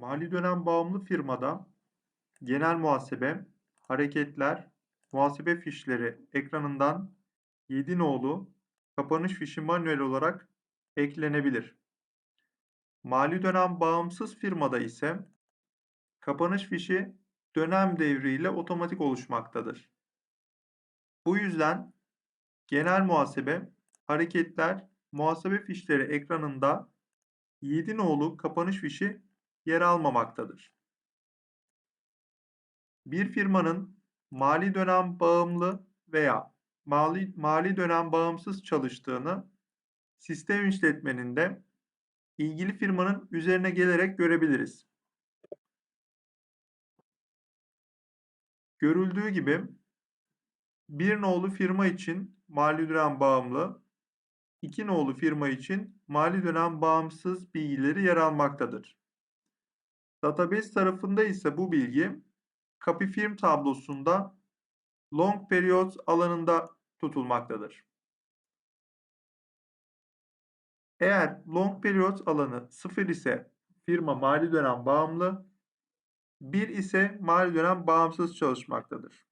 Mali dönem bağımlı firmada genel muhasebe, hareketler, muhasebe fişleri ekranından 7 nolu kapanış fişi manuel olarak eklenebilir. Mali dönem bağımsız firmada ise kapanış fişi dönem devriyle otomatik oluşmaktadır. Bu yüzden genel muhasebe, hareketler, muhasebe fişleri ekranında 7 nolu kapanış fişi yer almamaktadır. Bir firmanın mali dönem bağımlı veya mali, mali dönem bağımsız çalıştığını sistem işletmeninde ilgili firmanın üzerine gelerek görebiliriz. Görüldüğü gibi bir nolu firma için mali dönem bağımlı, iki nolu firma için mali dönem bağımsız bilgileri yer almaktadır. Database tarafında ise bu bilgi Copy Firm tablosunda Long Periods alanında tutulmaktadır. Eğer Long Periods alanı 0 ise firma mali dönem bağımlı, 1 ise mali dönem bağımsız çalışmaktadır.